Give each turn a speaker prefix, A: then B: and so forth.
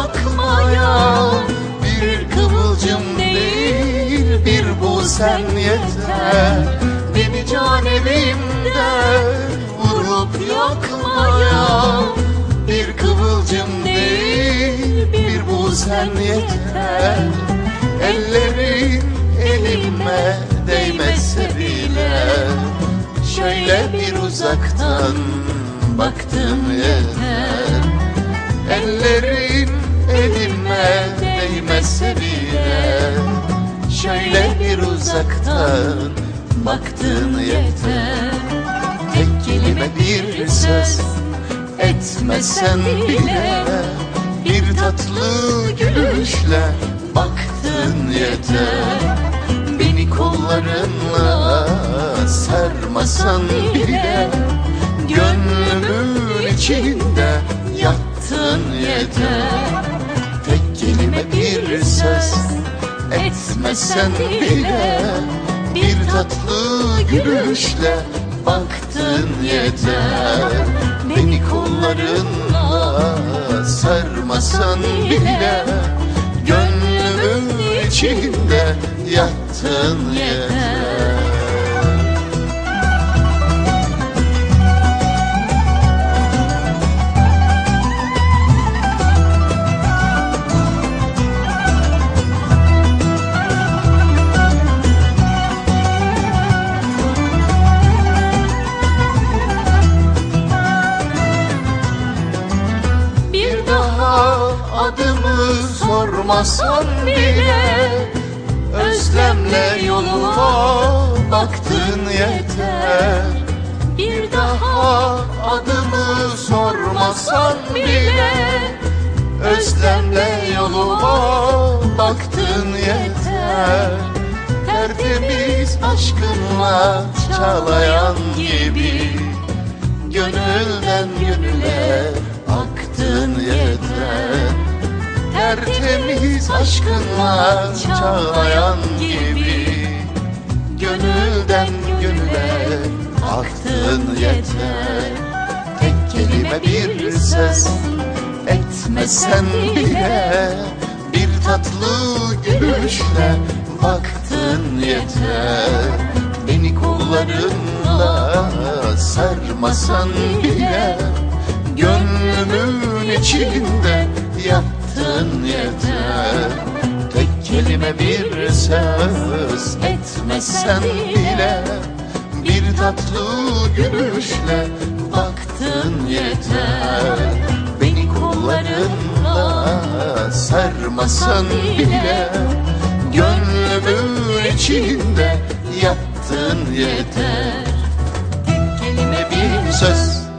A: yakmaya Bir kıvılcım değil bir bu sen yeter. Beni can evimden vurup yakmaya Bir kıvılcım değil bir bu sen yeter. Ellerin elime değmese bile Şöyle bir uzaktan baktım yeter. Ellerin uzaktan baktın yeter. Tek kelime bir söz etmesen bile Bir tatlı gülüşle baktın yeter. Beni kollarınla sarmasan bile Gönlümün içinde yattın yeter. Tek kelime bir söz etmesen bile gülüşle baktın yeter. Beni kollarınla sarmasan bile Gönlümün içinde yattın yeter
B: Bir
A: daha adımı sormasan bile Özlemle yoluma baktın yeter.
B: Bir daha
A: adımı sormasan bile Özlemle yoluma baktın yeter. Tertemiz aşkınla çağlayan gibi Gönülden gönüle yeter Tertemiz aşkınla çağlayan gibi Gönülden gönüle aktın yeter Tek kelime bir söz etmesen bile Bir tatlı gülüşle baktın yeter Beni kollarınla sarmasan bile Gönlümün içinde yattın yeter. Tek kelime bir söz etmesen bile Bir tatlı gülüşle baktın yeter. Beni kollarınla sarmasan bile Gönlümün içinde yattın yeter.
B: Kelime
A: bir söz